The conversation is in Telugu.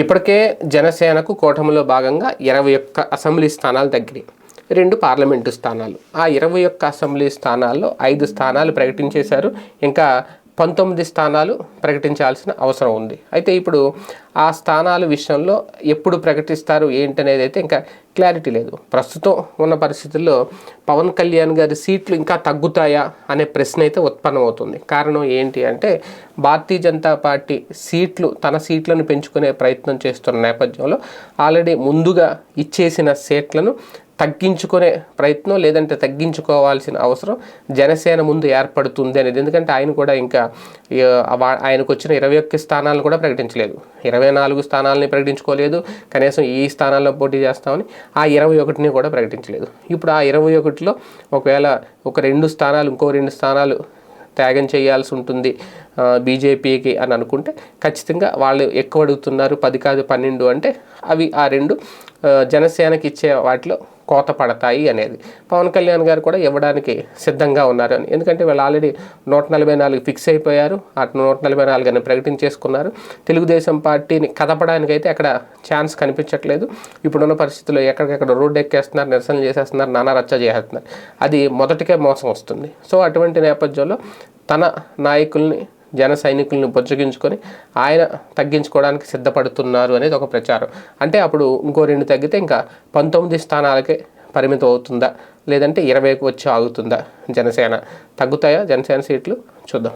ఇప్పటికే జనసేనకు కూటమిలో భాగంగా ఇరవై ఒక్క అసెంబ్లీ స్థానాలు తగ్గినాయి. రెండు పార్లమెంటు స్థానాలు. ఆ ఇరవై ఒక్క అసెంబ్లీ స్థానాల్లో ఐదు స్థానాలు ప్రకటించేశారు. ఇంకా పంతొమ్మిది స్థానాలు ప్రకటించాల్సిన అవసరం ఉంది. అయితే ఇప్పుడు ఆ స్థానాల విషయంలో ఎప్పుడు ప్రకటిస్తారు ఏంటనేది అయితే ఇంకా క్లారిటీ లేదు. ప్రస్తుతం ఉన్న పరిస్థితుల్లో పవన్ కళ్యాణ్ గారి సీట్లు ఇంకా తగ్గుతాయా అనే ప్రశ్న అయితే ఉత్పన్నమవుతుంది. కారణం ఏంటి అంటే భారతీయ జనతా పార్టీ సీట్లు తన సీట్లను పెంచుకునే ప్రయత్నం చేస్తున్న నేపథ్యంలో ఆల్రెడీ ముందుగా ఇచ్చేసిన సీట్లను తగ్గించుకునే ప్రయత్నం లేదంటే తగ్గించుకోవాల్సిన అవసరం జనసేన ముందు ఏర్పడుతుంది అనేది. ఎందుకంటే ఆయన కూడా ఇంకా ఆయనకు వచ్చిన ఇరవై ఒక్క స్థానాలను కూడా ప్రకటించలేదు. ఇరవై నాలుగు స్థానాలని ప్రకటించుకోలేదు. కనీసం ఈ స్థానాల్లో పోటీ చేస్తామని ఆ ఇరవై ఒకటిని కూడా ప్రకటించలేదు. ఇప్పుడు ఆ ఇరవై ఒకటిలో ఒకవేళ ఒక రెండు స్థానాలు ఇంకో రెండు స్థానాలు త్యాగం చేయాల్సి ఉంటుంది బీజేపీకి అని అనుకుంటే ఖచ్చితంగా వాళ్ళు ఎక్కువ అడుగుతున్నారు పది కాదు పన్నెండు అంటే అవి ఆ రెండు జనసేనకి ఇచ్చే వాటిలో కోత పడతాయి అనేది. పవన్ కళ్యాణ్ గారు కూడా ఇవ్వడానికి సిద్ధంగా ఉన్నారు. అని ఎందుకంటే వీళ్ళు ఆల్రెడీ నూట నలభై నాలుగు ఫిక్స్ అయిపోయారు. అటు నూట నలభై నాలుగు అని ప్రకటించేసుకున్నారు. తెలుగుదేశం పార్టీని కదపడానికైతే అక్కడ ఛాన్స్ కనిపించట్లేదు. ఇప్పుడున్న పరిస్థితుల్లో ఎక్కడికెక్కడ రోడ్డు ఎక్కేస్తున్నారు నిరసనలు చేసేస్తున్నారు నానా రచ్చ చేసేస్తున్నారు. అది మొదటికే మోసం వస్తుంది. సో అటువంటి నేపథ్యంలో తన నాయకుల్ని జన సైనికులను బుజ్జగించుకొని ఆయన తగ్గించుకోవడానికి సిద్ధపడుతున్నారు అనేది ఒక ప్రచారం. అంటే అప్పుడు ఇంకో రెండు తగ్గితే ఇంకా పంతొమ్మిది స్థానాలకే పరిమితం అవుతుందా? లేదంటే ఇరవైకి వచ్చి ఆగుతుందా జనసేన? తగ్గుతాయా జనసేన సీట్లు? చూద్దాం.